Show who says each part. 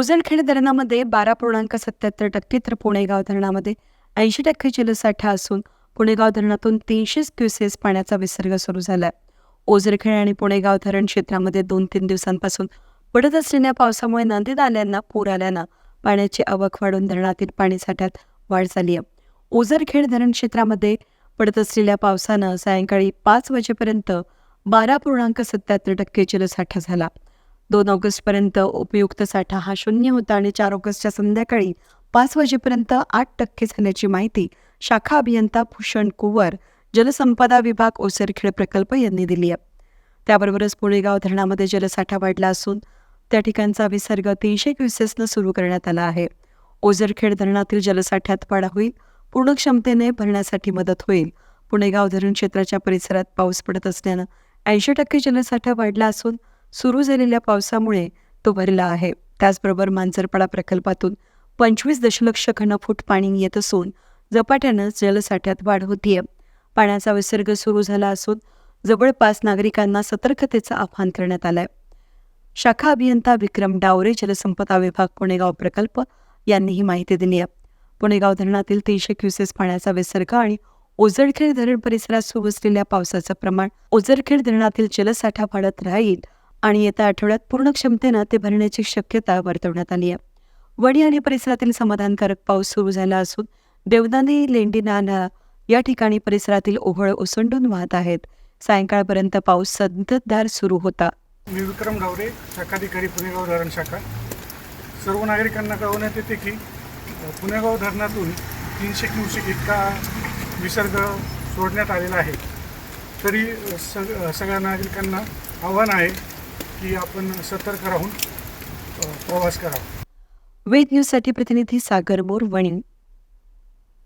Speaker 1: ओझरखेड धरणामध्ये बारा पूर्णांक सत्याहत्तर टक्के तर पुणेगाव धरणामध्ये ऐंशी टक्के जलसाठा असून पुणेगाव धरणातून तीनशे क्युसेस पाण्याचा विसर्ग सुरू झाला आहे ओझरखेड आणि पुणेगाव धरण क्षेत्रामध्ये दोन तीन दिवसांपासून पडत असलेल्या पावसामुळे नदी नाल्यांना पूर आल्यानं पाण्याची आवक वाढून धरणातील पाणीसाठ्यात वाढ झाली आहे. ओझरखेड धरण क्षेत्रामध्ये पडत असलेल्या पावसानं सायंकाळी पाच वाजेपर्यंत बारा पूर्णांक सत्याहत्तर टक्के जलसाठा झाला. दोन ऑगस्टपर्यंत उपयुक्त साठा हा शून्य होता आणि चार ऑगस्टच्या संध्याकाळी पाच वाजेपर्यंत आठ टक्के झाल्याची माहिती शाखा अभियंता भूषण कुवर जलसंपदा विभाग ओसरखेड प्रकल्प यांनी दिली आहे. त्याबरोबरच पुणेगाव धरणामध्ये जलसाठा वाढला असून त्या ठिकाणचा विसर्ग तीनशे क्युसेसनं सुरू करण्यात आला आहे. ओझरखेड धरणातील जलसाठ्यात वाढ होईल पूर्ण क्षमतेने भरण्यासाठी मदत होईल. पुणेगाव धरण क्षेत्राच्या परिसरात पाऊस पडत असल्यानं ऐंशी टक्के जलसाठा वाढला असून सुरू झालेल्या पावसामुळे तो भरला आहे. त्याचबरोबर मांजरपाडा प्रकल्पातून पंचवीस दशलक्ष घनफूट पाणी येत असून झपाट्यानं जलसाठ्यात वाढ होतीये. पाण्याचा विसर्ग सुरू झाला असून जवळपास नागरिकांना सतर्कतेचं आवाहन करण्यात आलंय. शाखा अभियंता विक्रम डावरे जलसंपदा विभाग पुणेगाव प्रकल्प यांनी ही माहिती दिली आहे. पुणेगाव धरणातील तीनशे क्युसेस पाण्याचा विसर्ग आणि ओझरखेड धरण परिसरात सुरू असलेल्या पावसाचं प्रमाण ओझरखेड धरणातील जलसाठा वाढत राहील आणि येत्या आठवड्यात पूर्ण क्षमतेनं ते भरण्याची शक्यता वर्तवण्यात आली आहे. वणी आणि परिसरातील समाधानकारक पाऊस सुरू झाला असून देवदानी लेंडी नाला या ठिकाणी परिसरातील ओहळ ओसंडून वाहत आहेत. सायंकाळपर्यंत पाऊस संततधार सुरू होता.
Speaker 2: मी विक्रम गावरे शाखाधिकारी पुणेगाव धरण शाखा. सर्व नागरिकांना कळवण्यात येते की पुणेगाव धरणातून तीनशे क्युसेक इतका विसर्ग सोडण्यात आलेला आहे. तरी सग सगळ्या नागरिकांना आव्हान आहे की आपण सतर्क राहून प्रवास करावा.
Speaker 1: वेद न्यूजसाठी प्रतिनिधी सागर मोर वणी